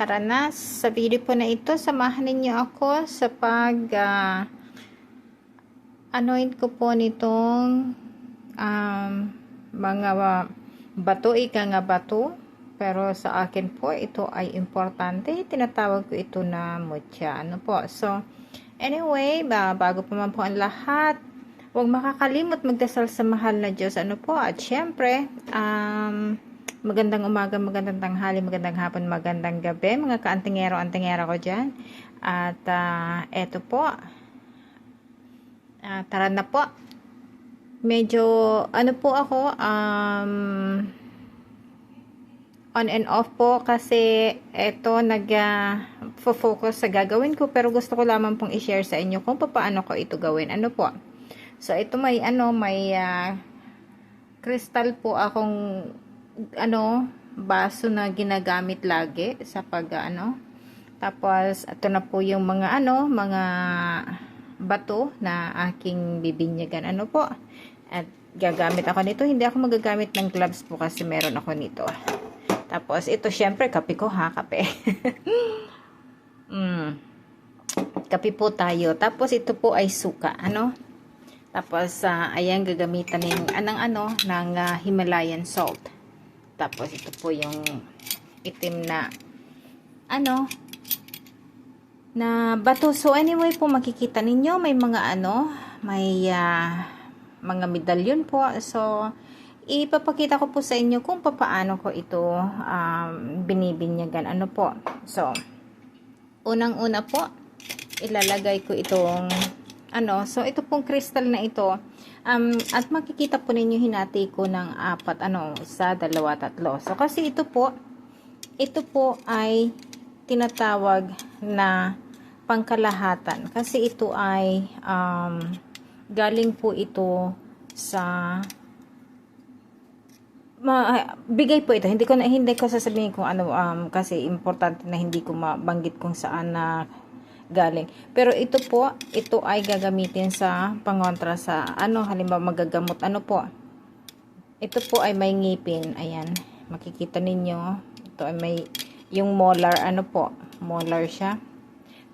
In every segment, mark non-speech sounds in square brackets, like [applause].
tara na. Sa video po na ito, samahan ninyo ako sa pag uh, anoint ko po nitong um, mga bato, ika nga bato. Pero sa akin po, ito ay importante. Tinatawag ko ito na mutya. Ano po? So, anyway, ba, bago pa man po ang lahat, huwag makakalimot magdasal sa mahal na Diyos. Ano po? At syempre, um, Magandang umaga, magandang tanghali, magandang hapon, magandang gabi, mga kaantingero, antingera ko dyan. At uh, eto po, uh, tara na po. Medyo, ano po ako, um, on and off po kasi eto nag-focus uh, sa gagawin ko pero gusto ko lamang pong i-share sa inyo kung paano ko ito gawin. Ano po? So, ito may ano, may uh, crystal po akong ano, baso na ginagamit lagi sa pag ano. Tapos, ito na po yung mga ano, mga bato na aking bibinyagan. Ano po? At gagamit ako nito. Hindi ako magagamit ng gloves po kasi meron ako nito. Tapos, ito syempre, kape ko ha, kape. [laughs] mm. Kape po tayo. Tapos, ito po ay suka. Ano? Tapos, uh, ayan, gagamitan ng, anong ano, ng uh, Himalayan salt. Tapos ito po yung itim na ano na bato. So anyway po makikita ninyo may mga ano, may uh, mga medalyon po. So ipapakita ko po sa inyo kung paano ko ito um, binibinyagan. Ano po? So unang-una po ilalagay ko itong ano, so ito pong crystal na ito Um, at makikita po ninyo hinati ko ng apat, ano, isa, dalawa, tatlo. So, kasi ito po, ito po ay tinatawag na pangkalahatan. Kasi ito ay um, galing po ito sa ma, bigay po ito. Hindi ko na hindi ko sasabihin kung ano um, kasi importante na hindi ko mabanggit kung saan na galing. Pero ito po, ito ay gagamitin sa pangontra sa ano, halimbawa magagamot. Ano po? Ito po ay may ngipin. Ayan. Makikita ninyo. Ito ay may yung molar. Ano po? Molar siya.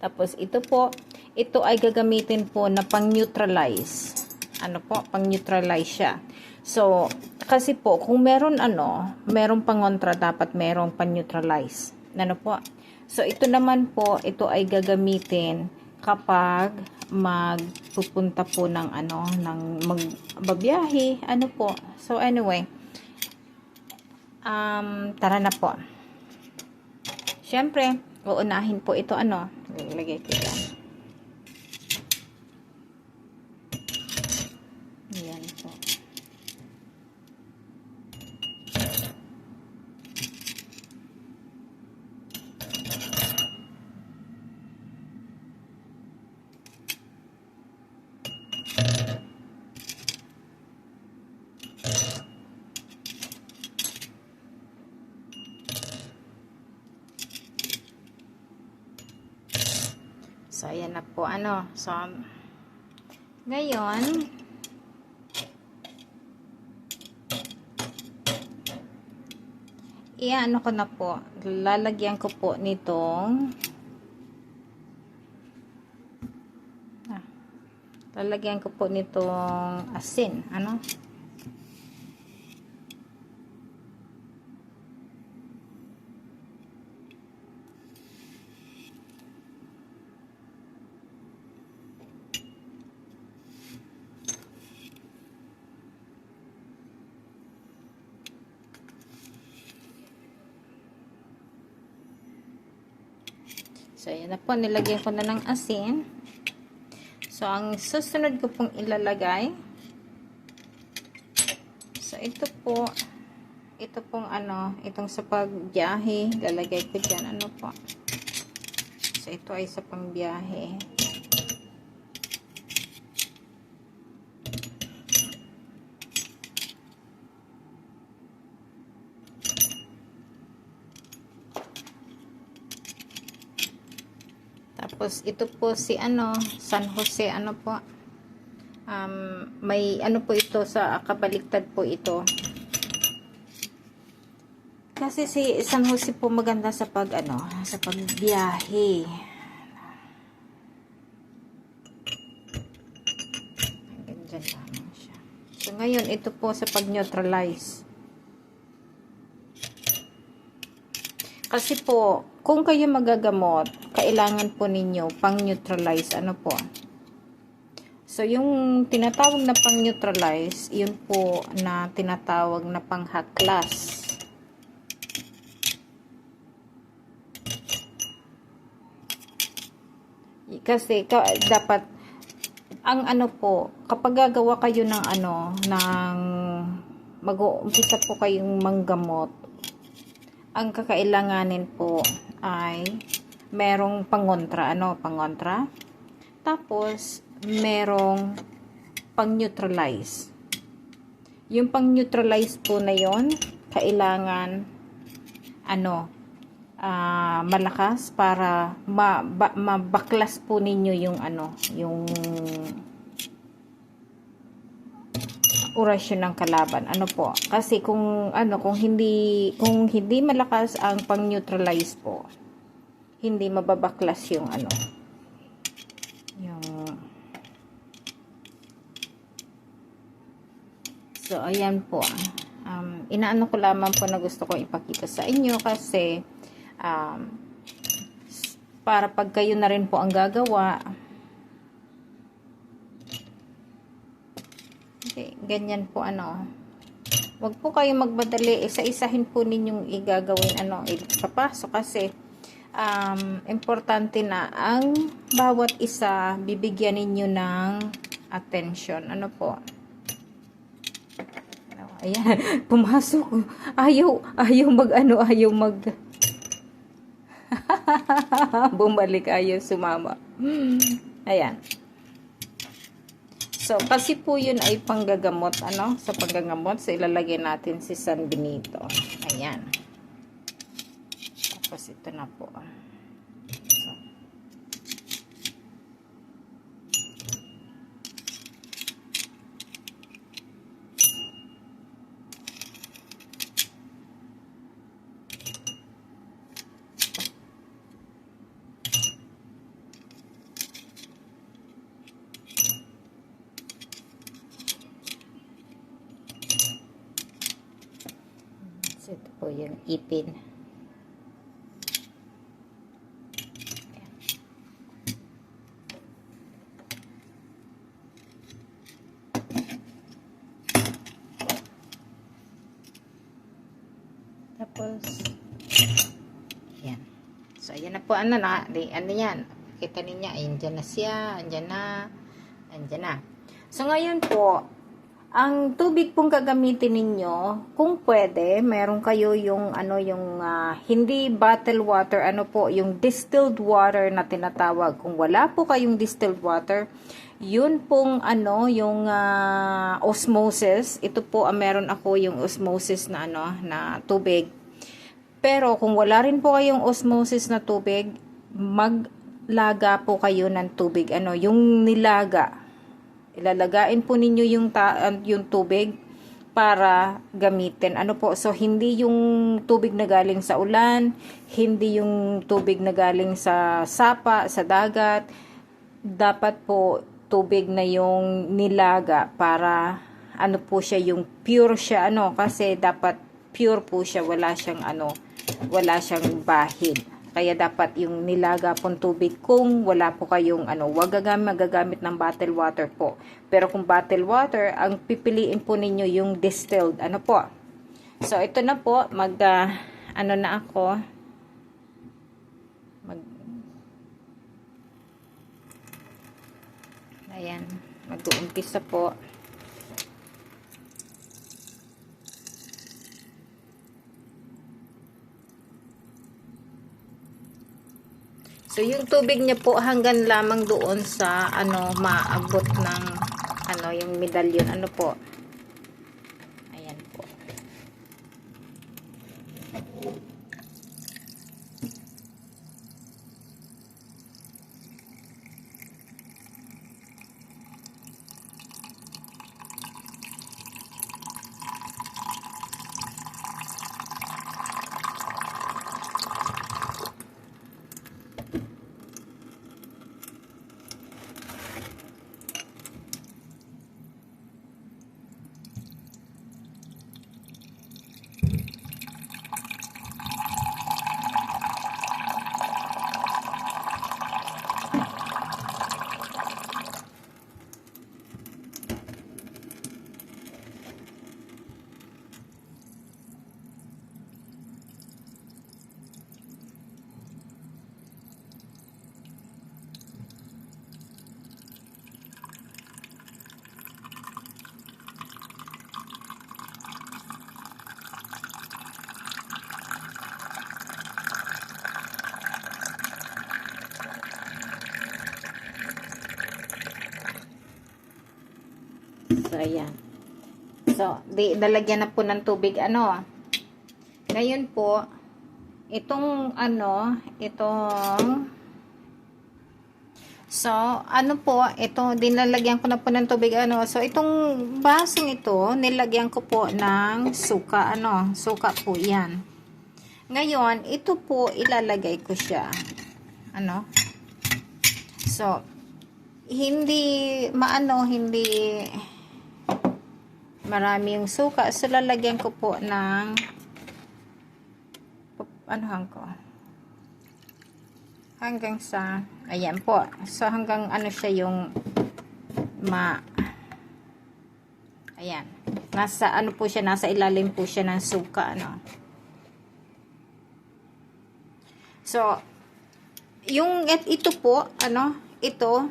Tapos ito po, ito ay gagamitin po na pang-neutralize. Ano po? Pang-neutralize siya. So, kasi po, kung meron ano, meron pangontra, dapat merong pang-neutralize. Ano po? So, ito naman po, ito ay gagamitin kapag magpupunta po ng ano, ng magbabiyahe, ano po. So, anyway, um, tara na po. Siyempre, uunahin po ito, ano, lagay ko yan. So, ayan na po. Ano? So, ngayon, i-ano ko na po. Lalagyan ko po nitong ah, lalagyan ko po nitong asin. Ano? So, ayan na po. Nilagyan ko na ng asin. So, ang susunod ko pong ilalagay. So, ito po. Ito pong ano, itong sa pagbiyahe. Lalagay ko dyan. Ano po. So, ito ay sa pangbiyahe. Tapos, ito po si ano, San Jose, ano po. Um, may ano po ito sa kabaliktad po ito. Kasi si San Jose po maganda sa pag ano, sa pagbiyahe. Hanggang dyan lamang siya. So ngayon, ito po sa pag-neutralize. Kasi po, kung kayo magagamot, kailangan po ninyo pang-neutralize. Ano po? So, yung tinatawag na pang-neutralize, yun po na tinatawag na panghaklas. Kasi ka, dapat ang ano po, kapag gagawa kayo ng ano, ng mag-uumpisa po kayong manggamot, ang kakailanganin po ay merong pangontra, ano, pangontra. Tapos, merong pang-neutralize. Yung pang-neutralize po na yon kailangan ano, ah, malakas para ma, ba, mabaklas po ninyo yung ano, yung orasyon ng kalaban. Ano po? Kasi kung ano, kung hindi kung hindi malakas ang pang-neutralize po, hindi mababaklas yung ano, yung So, ayan po. Um, inaano ko lamang po na gusto kong ipakita sa inyo kasi um, para pag kayo na rin po ang gagawa ganyan po ano wag po kayo magmadali isa-isahin po ninyong igagawin ano ipapasok kasi um, importante na ang bawat isa bibigyan ninyo ng attention ano po Ayan, [laughs] pumasok. Ayaw, ayaw mag ano, ayaw mag [laughs] bumalik, ayaw sumama. Ayan. So, kasi po yun ay panggagamot, ano, sa panggagamot, so ilalagay natin si San Benito. Ayan. Tapos ito na po. So, So, ito po yung ipin. Tapos, yan. So, ayan na po, ano na, di, ano yan, kita niya, ayan dyan na siya, andyan na, andyan na. So, ngayon po, ang tubig pong gagamitin ninyo, kung pwede, meron kayo yung ano yung ah, hindi bottled water, ano po, yung distilled water na tinatawag. Kung wala po kayong distilled water, yun pong ano yung ah, osmosis. Ito po ah, meron ako yung osmosis na ano na tubig. Pero kung wala rin po kayong osmosis na tubig, maglaga po kayo ng tubig. Ano, yung nilaga ilalagain po ninyo yung, ta- yung tubig para gamitin. Ano po, so hindi yung tubig na galing sa ulan, hindi yung tubig na galing sa sapa, sa dagat. Dapat po tubig na yung nilaga para ano po siya yung pure siya ano kasi dapat pure po siya wala siyang ano wala siyang bahid kaya dapat yung nilaga pong tubig kung wala po kayong ano, wag gagamit, magagamit ng bottled water po. Pero kung bottled water, ang pipiliin po ninyo yung distilled. Ano po? So, ito na po. Mag, uh, ano na ako. Mag, ayan. Mag-uumpisa po. So, yung tubig niya po hanggang lamang doon sa ano, maabot ng ano, yung medalyon. Ano po? Ayan po. So, ayan. So, di, dalagyan na po ng tubig, ano. Ngayon po, itong, ano, itong, so, ano po, ito, dinalagyan ko na po ng tubig, ano. So, itong basong ito, nilagyan ko po ng suka, ano. Suka po yan. Ngayon, ito po, ilalagay ko siya. Ano. So, hindi, maano, hindi, marami yung suka. So, lalagyan ko po ng anuhan ko hanggang sa ayan po. So, hanggang ano siya yung ma ayan. Nasa ano po siya, nasa ilalim po siya ng suka, ano. So, yung ito po, ano, ito,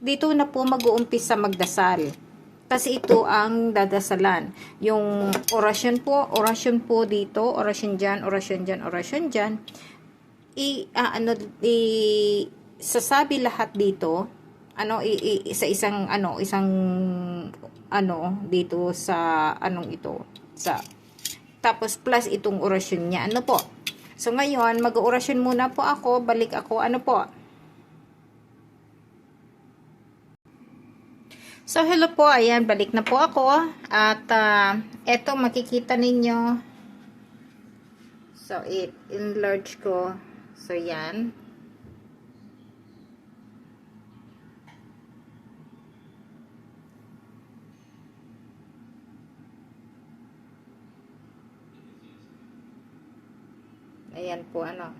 dito na po mag-uumpisa magdasal. Kasi ito ang dadasalan. Yung orasyon po, orasyon po dito, orasyon dyan, orasyon dyan, orasyon dyan. I, ah, ano, i, sasabi lahat dito, ano, i, i, sa isang, ano, isang, ano, dito sa, anong ito, sa, tapos plus itong orasyon niya, ano po. So, ngayon, mag-orasyon muna po ako, balik ako, ano po, So, hello po. Ayan, balik na po ako. At, uh, eto, makikita ninyo. So, it, enlarge ko. So, yan. Ayan po, ano.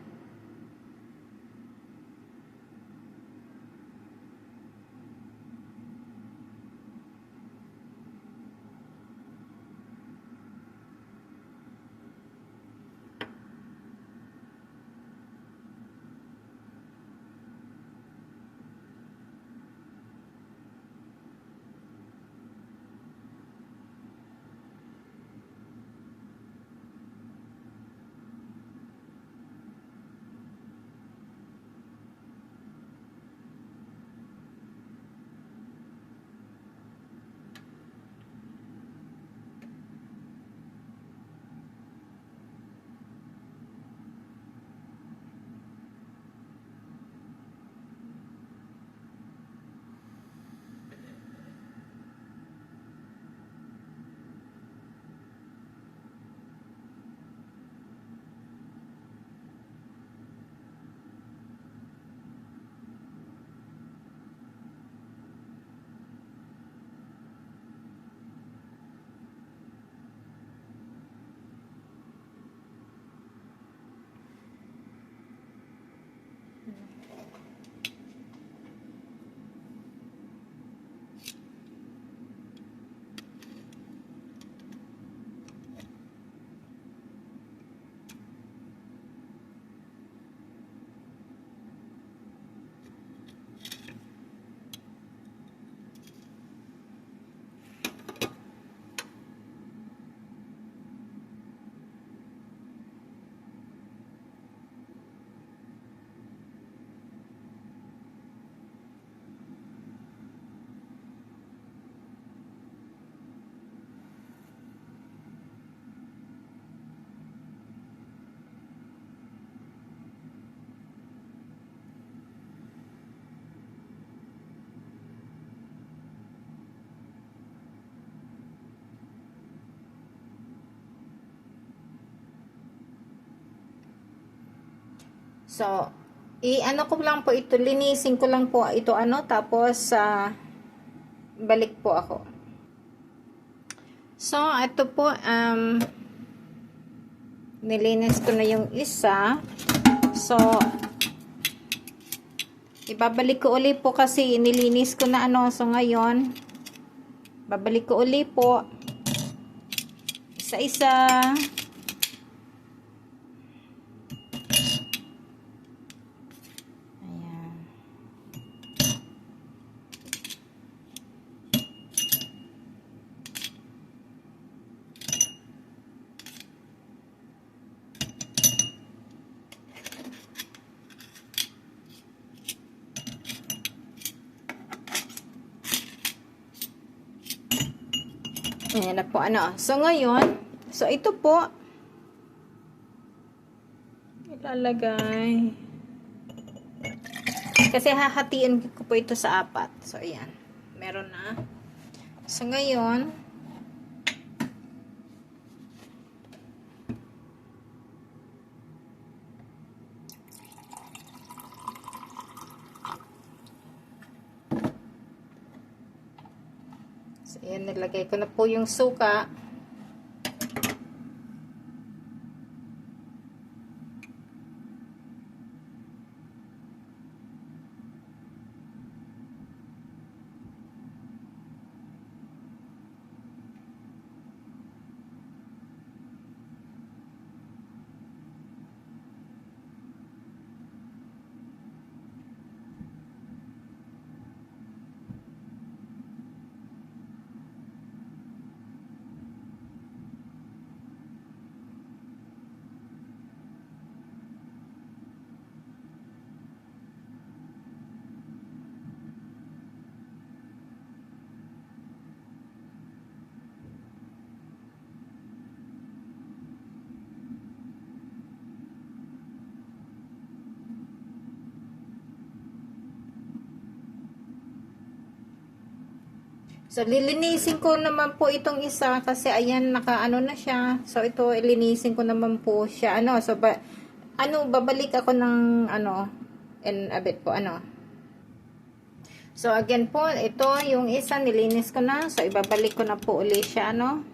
So, i-ano ko lang po ito, linisin ko lang po ito ano, tapos sa balik po ako. So, ito po, um, nilinis ko na yung isa. So, ibabalik ko uli po kasi nilinis ko na ano, so ngayon, babalik ko uli po. Isa-isa. Ayan na po, ano. So, ngayon, so ito po, ilalagay. Kasi hahatiin ko po ito sa apat. So, ayan. Meron na. So, ngayon, ayan, nilagay ko na po yung suka. So, lilinisin ko naman po itong isa kasi ayan, naka-ano na siya. So, ito, ilinisin ko naman po siya. Ano, so, ba, ano, babalik ako ng, ano, in a bit po, ano. So, again po, ito, yung isa, nilinis ko na. So, ibabalik ko na po uli siya, ano.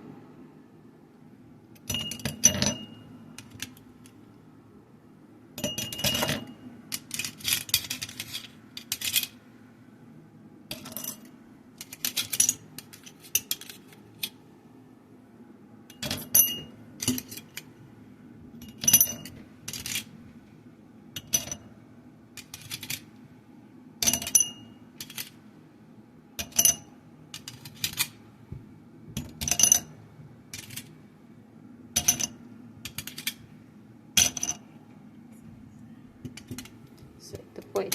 So,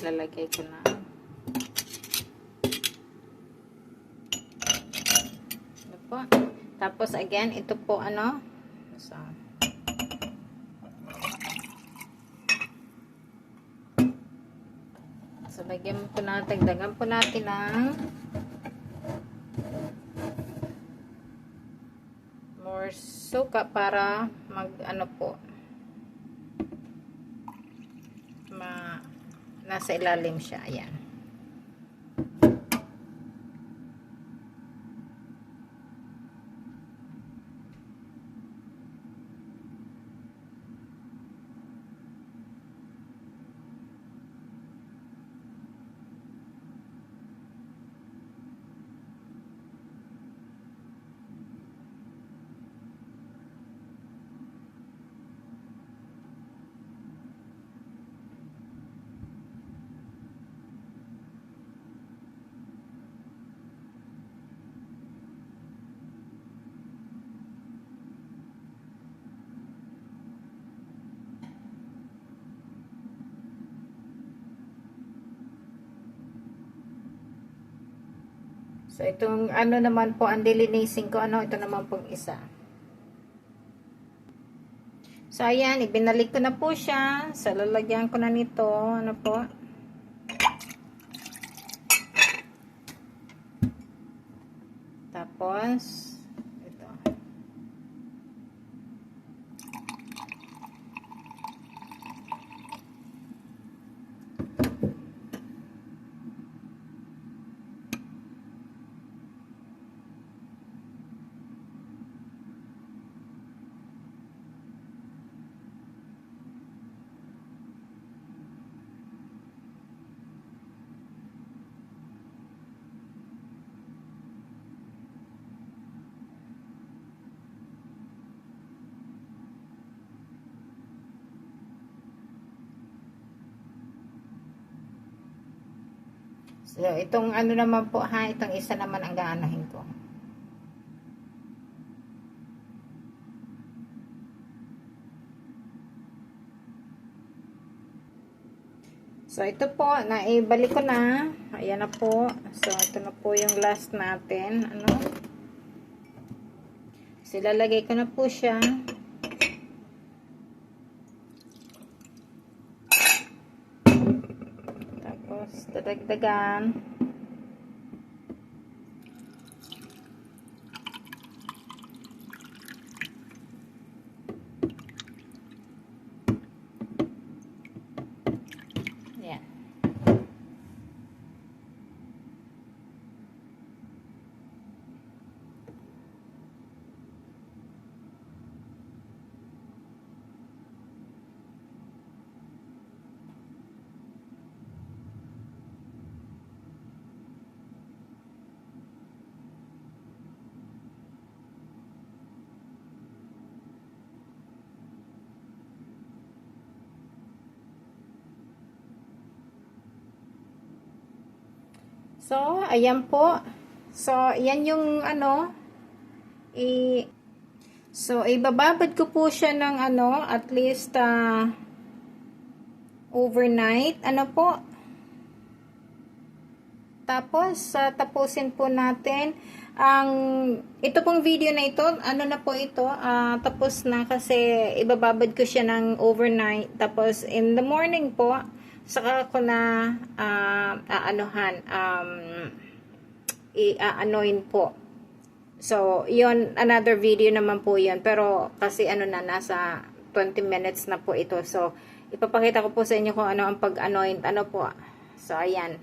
ilalagay ko na. Ito po. Tapos, again, ito po, ano, so, so lagyan po natin, dagan po natin ng more suka para mag, ano po, ma nasa ilalim siya. Ayan. So, itong ano naman po, ang lilinisin ko, ano, ito naman pong isa. So, ayan, ibinalik ko na po siya. So, lalagyan ko na nito, ano po. Tapos, ito. So, itong ano naman po ha, itong isa naman ang gaanahin ko. So, ito po, naibalik ko na. Ayan na po. So, ito na po yung last natin. Ano? So, ilalagay ko na po siya. Tapos, dadagdagan. Yan. So, ayan po. So, yan yung ano, i So, ibababad ko po siya ng ano, at least ah, overnight. Ano po? Tapos, sa tapusin po natin ang ito pong video na ito, ano na po ito, ah, tapos na kasi ibababad ko siya ng overnight. Tapos, in the morning po, saka ko na ah, aanuhan, um, i-anoin po. So, yon another video naman po yun. Pero, kasi ano na, nasa 20 minutes na po ito. So, ipapakita ko po sa inyo kung ano ang pag-anoint. Ano po. So, ayan.